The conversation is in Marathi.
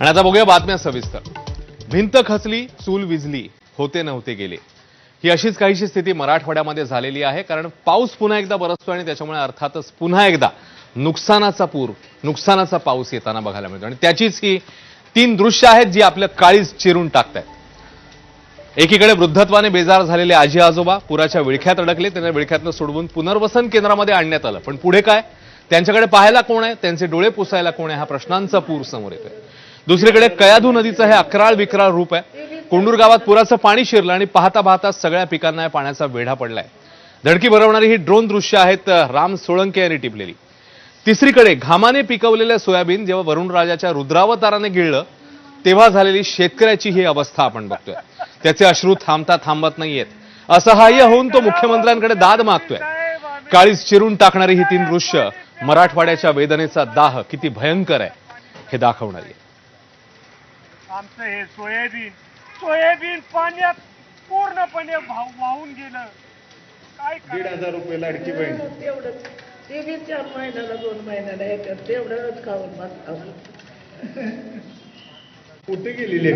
आणि आता बघूया बातम्या सविस्तर. भिंत खचली चूल विजली होते नव्हते गेले. ही अशीच काहीशी स्थिती मराठवाड्यामध्ये झालेली आहे कारण पाऊस पुन्हा एकदा बरसतोय आणि त्याच्यामुळे अर्थातच पुन्हा एकदा नुकसानाचा पूर नुकसानाचा पाऊस येताना बघायला मिळतो. आणि त्याचीच ही तीन दृश्य आहेत जी आपल्या काळीच चिरून टाकतायत. एकीकडे वृद्धत्वाने बेजार झालेले आजी आजोबा पुराच्या विळख्यात अडकले त्यांना विळख्यातनं सोडवून पुनर्वसन केंद्रामध्ये आणण्यात आलं. पण पुढे काय? त्यांच्याकडे पाहायला कोण आहे? त्यांचे डोळे पुसायला कोण आहे? हा प्रश्नांचा पूर समोर येतोय. दुसरीकडे कयाधू नदीचं हे अकराळ विकराळ रूप आहे. कोंडूर गावात पुराचं पाणी शिरलं आणि पाहता पाहता सगळ्या पिकांना या पाण्याचा वेढा पडलाय. धडकी भरवणारी ही ड्रोन दृश्य आहेत राम सोळंके यांनी टिपलेली. तिसरीकडे घामाने पिकवलेलं सोयाबीन जेव्हा वरुण राजाच्या रुद्रावताराने गिळलं तेव्हा झालेली शेतकऱ्याची ही अवस्था आपण बघतोय. त्याचे अश्रू थांबता थांबत नाहीयेत. असहाय्य होऊन तो मुख्यमंत्र्यांकडे दाद मागतोय. काळीच चिरून टाकणारी ही तीन दृश्य मराठवाड्याच्या वेदनेचा दाह किती भयंकर आहे हे दाखवणारी आहे. आमचं हे सोयाबीन सोयाबीन पाण्यात पूर्णपणे भाव वाहून गेलं. काय दीड? हजार रुपये लाडकी बहीण. तेवढंच ते बी चार महिन्याला दोन महिन्याला येतात तेवढंच खाऊन बसतात कुठे गेलेली